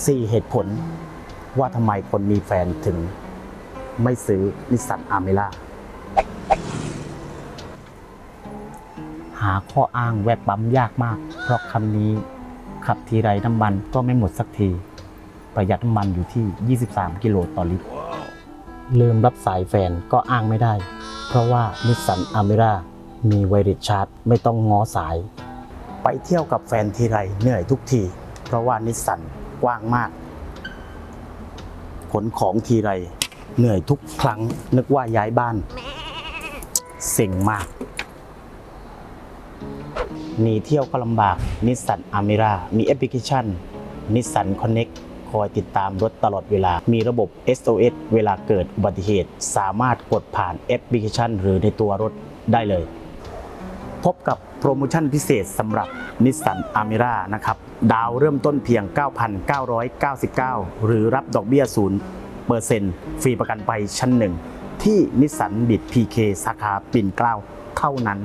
4 เหตุผลว่าทำไมคนมีแฟนถึงไม่ซื้อนิสสันอาร์เมล่าหาข้ออ้างแวบปั๊มยากมาก เพราะคำนี้ขับทีไรน้ำมันก็ไม่หมดสักที ประหยัดน้ำมันอยู่ที่ 23 กิโลต่อลิตร ลืมรับสายแฟนก็อ้างไม่ได้ เพราะว่านิสสันอาร์เมร่ามีไวริชาร์จไม่ต้องง้อสาย ไปเที่ยวกับแฟนทีไรเหนื่อยทุกที เพราะว่านิสสัน กว้างมาก ขนของทีไรเหนื่อยทุกครั้ง นึกว่าย้ายบ้านเซ็งมากหนีเที่ยวก็ลำบากนิสสันอาร์เมรามีแอปพลิเคชันนิสสันคอนเน็กคอยติดตามรถตลอดเวลา มีระบบ SOS เวลาเกิดอุบัติเหตุ สามารถกดผ่านแอปพลิเคชัน หรือในตัวรถได้เลย พบกับ โปรโมชั่นพิเศษสำหรับนิสสันอา m มรานะครับ ดาวเริ่มต้นเพียง 9,999 หรือรับดอกเบี้ยศูนย์เปอร์เซ็นต์ฟรีประกันไปชั้นหนึ่งที่นิสสันบิดพีเคสาขาปิ่นเกล้าเท่านั้น